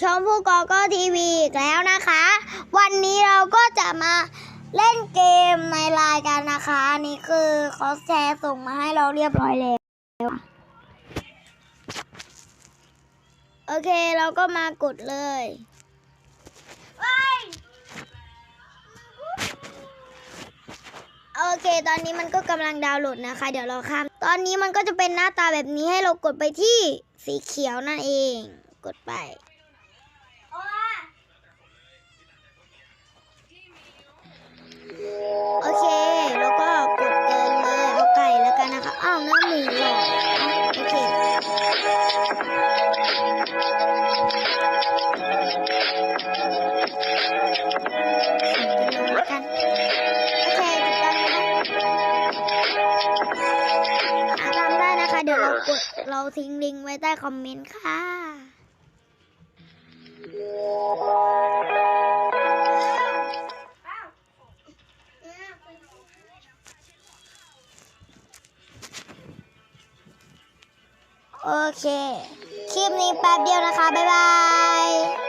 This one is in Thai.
ชมพู่กอก็ทีวีอีกแล้วนะคะ วันนี้เราก็จะมาเล่นเกมในไลน์กันนะคะนนี่คือเขาแชร์ส่งมาให้เราเรียบร้อยแล้วโอเคเราก็มากดเลยโอเค ตอนนี้มันก็กำลังดาวน์โหลดนะคะ เดี๋ยวเราข้าม ตอนนี้มันก็จะเป็นหน้าตาแบบนี้ให้เรากดไปที่สีเขียวนั่นเอง กดไปโอเค แล้วก็กดเกินเลยเอาไก่แล้วกันนะคะอ้าวเนื้อหมูหรอโอเคโอเคถูกต้องนะคะทำได้นะคะเดี๋ยวเรากดเราทิ้งลิงก์ไว้ใต้คอมเมนต์ค่ะ โอเค คลิปนี้แป๊บเดียวนะคะ บ๊ายบาย